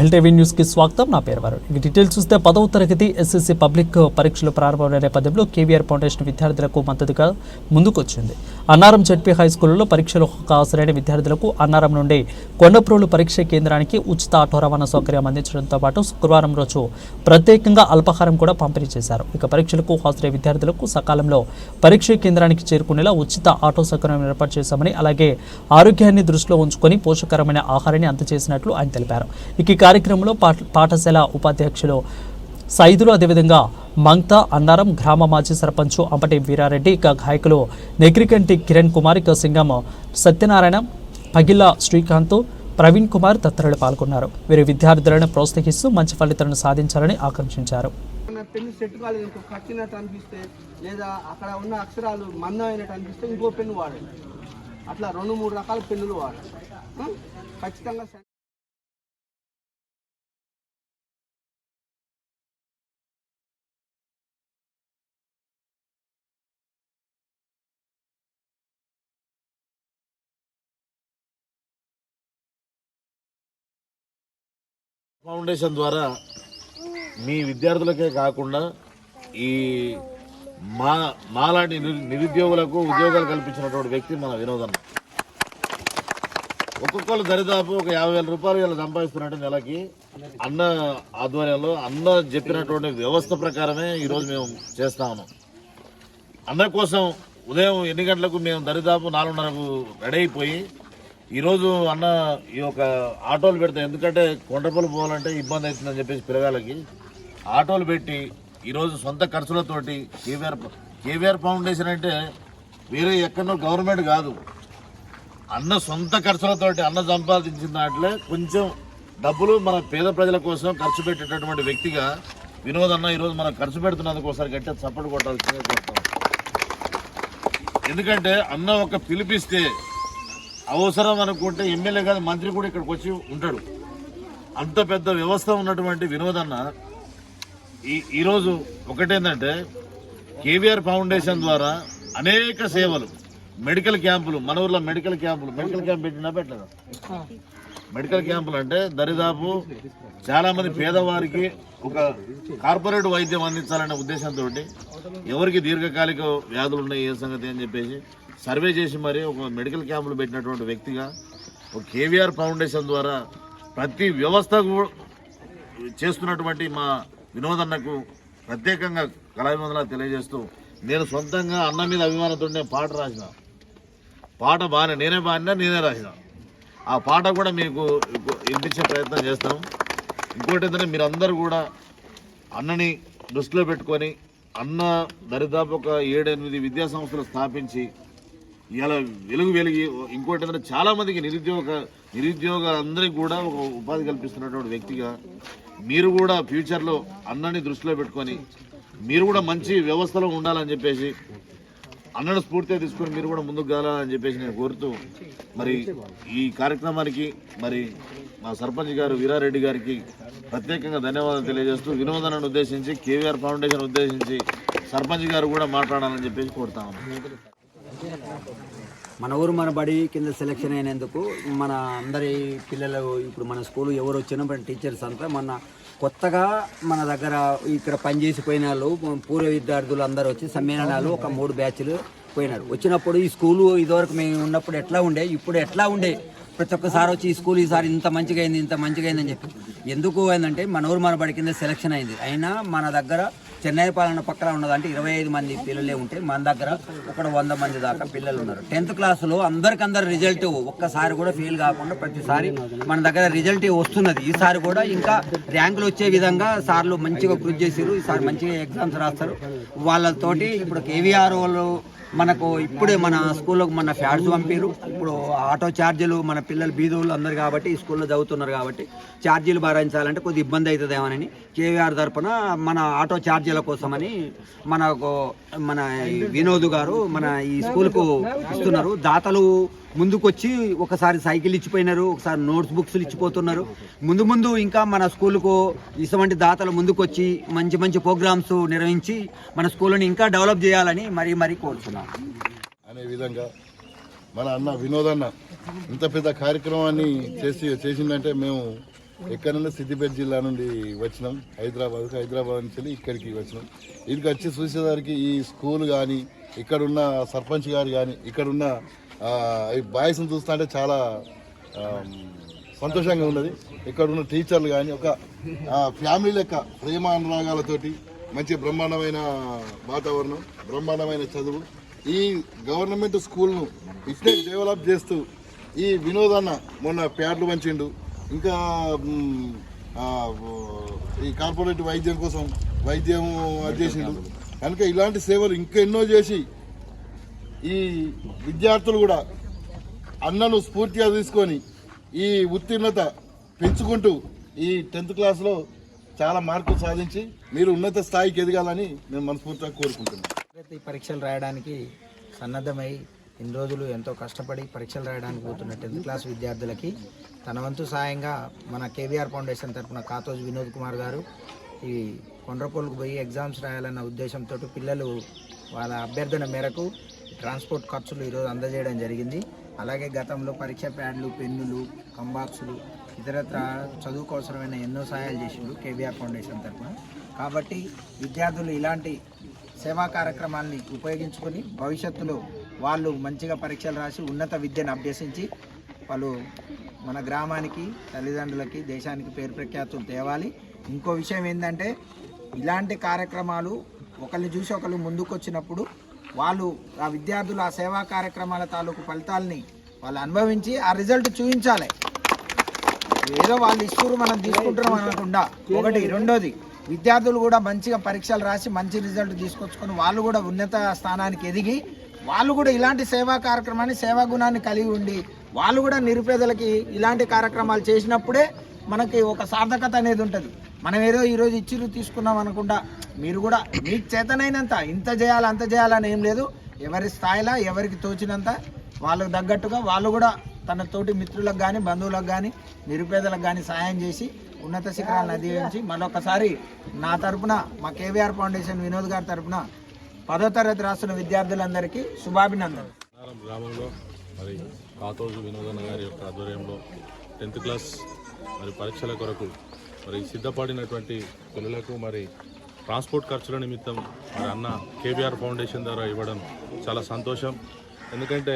బెల్టేవీ న్యూస్కి స్వాగతం. నా పేరు వారు ఇక డీటెయిల్స్ చూస్తే పదవ తరగతి ఎస్ఎస్సి పబ్లిక్ పరీక్షలు ప్రారంభమైన నేపథ్యంలో కేవీఆర్ ఫౌండేషన్ విద్యార్థులకు మద్దతుగా ముందుకొచ్చింది. అన్నారం జడ్పీ హై స్కూల్లో పరీక్షలు హాజరైన విద్యార్థులకు అన్నారం నుండి కొండప్రోలు పరీక్ష కేంద్రానికి ఉచిత ఆటో రవాణా సౌకర్యం అందించడంతో పాటు శుక్రవారం రోజు ప్రత్యేకంగా అల్పాహారం కూడా పంపిణీ చేశారు. ఇక పరీక్షలకు హాజరయ్యే విద్యార్థులకు సకాలంలో పరీక్ష కేంద్రానికి చేరుకునేలా ఉచిత ఆటో సౌకర్యం ఏర్పాటు చేశామని అలాగే ఆరోగ్యాన్ని దృష్టిలో ఉంచుకొని పోషకరమైన ఆహారాన్ని అందజేసినట్లు ఆయన తెలిపారు. ఇక ఈ కార్యక్రమంలో పాఠ- పాఠశాల ఉపాధ్యక్షులు సైదులు అదేవిధంగా మంగ్తా అన్నారం గ్రామ మాజీ సర్పంచ్ అంపటి వీరారెడ్డి ఇక గాయకులు నెగ్రికంటి కిరణ్ కుమార్ ఇక సింగం సత్యనారాయణ పగిల్ల శ్రీకాంత్ ప్రవీణ్ కుమార్ తదితరులు పాల్గొన్నారు. వీరి విద్యార్థులను ప్రోత్సహిస్తూ మంచి ఫలితాలను సాధించాలని ఆకాంక్షించారు. పెన్ను సెట్ కాలేదు ఇంకో కట్టినట్టు అనిపిస్తే లేదా అక్కడ ఉన్న అక్షరాలు మందమైనట్టు అనిపిస్తే ఇంకో పెన్ను వాడండి అట్లా రెండు మూడు రకాల పెన్నులు వాడండి ఖచ్చితంగా ఫౌండేషన్ ద్వారా మీ విద్యార్థులకే కాకుండా ఈ మా మాలాంటి నిరుద్యోగులకు ఉద్యోగాలు కల్పించినటువంటి వ్యక్తి మన వినోదన్న. ఒక్కొక్కరు దరిదాపు ఒక యాభై వేల రూపాయలు వీళ్ళు సంపాదిస్తున్నట్టు నెలకి అన్న ఆధ్వర్యంలో అన్న చెప్పినటువంటి వ్యవస్థ ప్రకారమే ఈరోజు మేము చేస్తా ఉన్నాం. అన్న కోసం ఉదయం ఎన్ని గంటలకు మేము దరిదాపు నాలుగున్నరకు రెడీ అయిపోయి ఈరోజు అన్న ఈ యొక్క ఆటోలు పెడతాం ఎందుకంటే కొండపల్లి పోవాలంటే ఇబ్బంది అవుతుందని చెప్పేసి పిల్లగాళ్ళకి ఆటోలు పెట్టి ఈరోజు సొంత ఖర్చులతోటి కేవీఆర్ కేవీఆర్ ఫౌండేషన్ అంటే వేరే ఎక్కడో గవర్నమెంట్ కాదు. అన్న సొంత ఖర్చులతోటి అన్న సంపాదించిన దాంట్లో కొంచెం డబ్బులు మన పేద ప్రజల కోసం ఖర్చు పెట్టేటటువంటి వ్యక్తిగా వినోద్ అన్న ఈరోజు మనం ఖర్చు పెడుతున్నందుకు ఒకసారి గట్టిగా చప్పటి కొట్టాల్సిందే కోరుతాం ఎందుకంటే అన్న ఒక పిలిపిస్తే అవసరం అనుకుంటే ఎమ్మెల్యే కాదు మంత్రి కూడా ఇక్కడికి వచ్చి ఉంటాడు. అంత పెద్ద వ్యవస్థ ఉన్నటువంటి వినోద్ అన్న ఈ ఈరోజు ఒకటేంటంటే కేవీఆర్ ఫౌండేషన్ ద్వారా అనేక సేవలు మెడికల్ క్యాంపులు మన ఊర్లో మెడికల్ క్యాంపులు మెడికల్ క్యాంప్ పెట్టినా పెట్టలేదు? మెడికల్ క్యాంపులు అంటే దరిదాపు చాలామంది పేదవారికి ఒక కార్పొరేట్ వైద్యం అందించాలనే ఉద్దేశంతో ఎవరికి దీర్ఘకాలిక వ్యాధులు ఉన్నాయి ఏ సంగతి అని చెప్పేసి సర్వే చేసి మరి ఒక మెడికల్ క్యాంపులు పెట్టినటువంటి వ్యక్తిగా ఒక కేవీఆర్ ఫౌండేషన్ ద్వారా ప్రతి వ్యవస్థ చేస్తున్నటువంటి మా వినోదన్నకు ప్రత్యేకంగా కళాభివందనాలు తెలియజేస్తూ నేను సొంతంగా అన్న మీద అభిమానంతో పాట రాసిన. పాట బాగానే నేనే బాగా నేనే రాసిన. ఆ పాట కూడా మీకు వినిపించే ప్రయత్నం చేస్తాం. ఇంకోటి ఏంటంటే మీరందరూ కూడా అన్నని దృష్టిలో పెట్టుకొని అన్న దరిదాపు ఒక ఏడెనిమిది విద్యా సంస్థలు స్థాపించి ఇలా వెలుగు వెలిగి ఇంకోటి ఏంటంటే చాలామందికి నిరుద్యోగ నిరుద్యోగులందరికీ కూడా ఒక ఉపాధి కల్పిస్తున్నటువంటి వ్యక్తిగా మీరు కూడా ఫ్యూచర్లో అన్నని దృష్టిలో పెట్టుకొని మీరు కూడా మంచి వ్యవస్థలో ఉండాలని చెప్పేసి అన్నను స్ఫూర్తిగా తీసుకొని మీరు కూడా ముందుకు కావాలని చెప్పేసి నేను కోరుతూ మరి ఈ కార్యక్రమానికి మరి మా సర్పంచ్ గారు వీరారెడ్డి గారికి ప్రత్యేకంగా ధన్యవాదాలు తెలియజేస్తూ వినోదనను ఉద్దేశించి కేవీఆర్ ఫౌండేషన్ ఉద్దేశించి సర్పంచ్ గారు కూడా మాట్లాడాలని చెప్పేసి కోరుతాము మన ఊరు మన బడి కింద సెలెక్షన్ అయినందుకు మన అందరి పిల్లలు ఇప్పుడు మన స్కూల్ ఎవరు వచ్చినా మన టీచర్స్ అంతా మన కొత్తగా మన దగ్గర ఇక్కడ పనిచేసిపోయిన వాళ్ళు పూర్వ విద్యార్థులు అందరూ వచ్చి సమ్మేళనాలు ఒక మూడు బ్యాచ్లు పోయినారు. వచ్చినప్పుడు ఈ స్కూలు ఇదివరకు మేము ఉన్నప్పుడు ఎట్లా ఉండే ఇప్పుడు ఎట్లా ఉండే? ప్రతి ఒక్కసారి వచ్చి ఈ స్కూల్ ఈసారి ఇంత మంచిగా అయింది ఇంత మంచిగా అయిందని చెప్పి. ఎందుకు అయిందంటే మన ఊరు మన బడి కింద సెలెక్షన్ అయింది. అయినా మన దగ్గర చెన్నై పాలన పక్కన ఉన్నదంటే ఇరవై ఐదు మంది పిల్లలే ఉంటే మన దగ్గర ఒక వంద మంది దాకా పిల్లలు ఉన్నారు. టెన్త్ క్లాస్లో అందరికందరు రిజల్ట్ ఒక్కసారి కూడా ఫెయిల్ కాకుండా ప్రతిసారి మన దగ్గర రిజల్ట్ వస్తున్నది. ఈసారి కూడా ఇంకా ర్యాంకులు వచ్చే విధంగా సార్లు మంచిగా కృషి చేశారు ఈసారి మంచిగా ఎగ్జామ్స్ రాస్తారు. వాళ్ళతోటి ఇప్పుడు కేవీఆర్ వాళ్ళు మనకు ఇప్పుడే మన స్కూల్లో మన ఫ్యాడ్స్ పంపారు ఇప్పుడు ఆటో ఛార్జీలు మన పిల్లలు బీదోళ్ళు అందరు కాబట్టి ఈ స్కూల్లో చదువుతున్నారు కాబట్టి ఛార్జీలు భరించాలంటే కొద్ది ఇబ్బంది అవుతుందేమోనని కేవీఆర్ తరపున మన ఆటో ఛార్జీల కోసమని మనకు మన వినోద్ గారు మన ఈ స్కూల్కు ఇస్తున్నారు. దాతలు ముందుకొచ్చి ఒకసారి సైకిల్ ఇచ్చిపోయినారు ఒకసారి నోట్స్ బుక్స్ ఇచ్చిపోతున్నారు. ముందు ముందు ఇంకా మన స్కూల్కు ఇటువంటి దాతలు ముందుకొచ్చి మంచి మంచి ప్రోగ్రామ్స్ నిర్వహించి మన స్కూల్ని ఇంకా డెవలప్ చేయాలని మరీ మరీ కోరుతున్నాం. అనే విధంగా మన అన్న వినోద్ అన్న ఇంత పెద్ద కార్యక్రమాన్ని చేసి చేసిందంటే మేము ఎక్కడ నుండి? సిద్దిపేట జిల్లా నుండి వచ్చినాం. హైదరాబాద్ హైదరాబాద్ నుంచి వెళ్ళి ఇక్కడికి వచ్చినాం. ఇక్కడికి వచ్చి చూసేసరికి ఈ స్కూల్ కానీ ఇక్కడున్న సర్పంచ్ గారు కానీ ఇక్కడున్న ఈ బాయ్స్ని చూస్తుంటే చాలా సంతోషంగా ఉన్నది. ఇక్కడ ఉన్న టీచర్లు కానీ ఒక ఫ్యామిలీ లెక్క ప్రేమ అనురాగాలతోటి మంచి బ్రహ్మాండమైన వాతావరణం బ్రహ్మాండమైన చదువు. ఈ గవర్నమెంట్ స్కూల్ను ఇట్లే డెవలప్ చేస్తూ ఈ వినోదన్న మొన్న ప్యాడ్లు పంచిండు. ఇంకా ఈ కార్పొరేట్ వైద్యం కోసం వైద్యం అది చేసిండు. కనుక ఇలాంటి సేవలు ఇంకా ఎన్నో చేసి ఈ విద్యార్థులు కూడా అన్నను స్ఫూర్తిగా తీసుకొని ఈ ఉత్తీర్ణత పెంచుకుంటూ ఈ టెన్త్ క్లాస్లో చాలా మార్కులు సాధించి మీరు ఉన్నత స్థాయికి ఎదగాలని మేము మనస్ఫూర్తిగా కోరుకుంటున్నాం ఈ పరీక్షలు రాయడానికి సన్నద్ధమై ఇన్ని రోజులు ఎంతో కష్టపడి పరీక్షలు రాయడానికి పోతున్న టెన్త్ క్లాస్ విద్యార్థులకి తన వంతు సాయంగా మన కేవీఆర్ ఫౌండేషన్ తరపున కాతోజ్ వినోద్ కుమార్ గారు ఈ కొండ్రపోలుకు పోయి ఎగ్జామ్స్ రాయాలన్న ఉద్దేశంతో పిల్లలు వాళ్ళ అభ్యర్థన మేరకు ట్రాన్స్పోర్ట్ ఖర్చులు ఈరోజు అందజేయడం జరిగింది. అలాగే గతంలో పరీక్ష ప్యాడ్లు పెన్నులు కంబాక్సులు ఇతరత్ర చదువుకు అవసరమైన ఎన్నో సహాయాలు చేసిండు కేబీఆర్ ఫౌండేషన్ తరపున. కాబట్టి విద్యార్థులు ఇలాంటి సేవా కార్యక్రమాల్ని ఉపయోగించుకొని భవిష్యత్తులో వాళ్ళు మంచిగా పరీక్షలు రాసి ఉన్నత విద్యను అభ్యసించి వాళ్ళు మన గ్రామానికి తల్లిదండ్రులకి దేశానికి పేరు ప్రఖ్యాతులు తేవాలి. ఇంకో విషయం ఏంటంటే ఇలాంటి కార్యక్రమాలు ఒకరిని చూసి ఒకళ్ళు ముందుకు వచ్చినప్పుడు వాళ్ళు ఆ విద్యార్థులు ఆ సేవా కార్యక్రమాల తాలూకు ఫలితాలని వాళ్ళు అనుభవించి ఆ రిజల్ట్ చూపించాలి. ఏదో వాళ్ళు ఇస్తారు మనం తీసుకుంటున్నాం అనకుండా. ఒకటి రెండోది విద్యార్థులు కూడా మంచిగా పరీక్షలు రాసి మంచి రిజల్ట్ తీసుకొచ్చుకొని వాళ్ళు కూడా ఉన్నత స్థానానికి ఎదిగి వాళ్ళు కూడా ఇలాంటి సేవా కార్యక్రమాన్ని సేవా గుణాన్ని కలిగి ఉండి వాళ్ళు కూడా నిరుపేదలకి ఇలాంటి కార్యక్రమాలు చేసినప్పుడే మనకి ఒక సార్థకత అనేది ఉంటుంది. మనం ఏదో ఈరోజు ఇచ్చిరు తీసుకున్నాం అనుకుంటా మీరు కూడా మీకు చేతనైనంత ఇంత చేయాలి అంత చేయాలని ఏం లేదు. ఎవరి స్థాయిలో ఎవరికి తోచినంత వాళ్ళకు తగ్గట్టుగా వాళ్ళు కూడా తన తోటి మిత్రులకు కానీ బంధువులకు కానీ నిరుపేదలకు కానీ సాయం చేసి ఉన్నత శిఖరాలను అధిగమించి మరొకసారి నా తరపున మా కేవీఆర్ ఫౌండేషన్ వినోద్ గారి తరపున పదో తరగతి రాస్తున్న విద్యార్థులందరికీ శుభాభినందనలు. గ్రామంలో మరి కాతోజు వినోదన్న గారి యొక్క ఆధ్వర్యంలో టెన్త్ క్లాస్ మరి పరీక్షల కొరకు మరి సిద్ధపడినటువంటి పిల్లలకు మరి ట్రాన్స్పోర్ట్ ఖర్చుల నిమిత్తం మరి అన్న కేబీఆర్ ఫౌండేషన్ ద్వారా ఇవ్వడం చాలా సంతోషం. ఎందుకంటే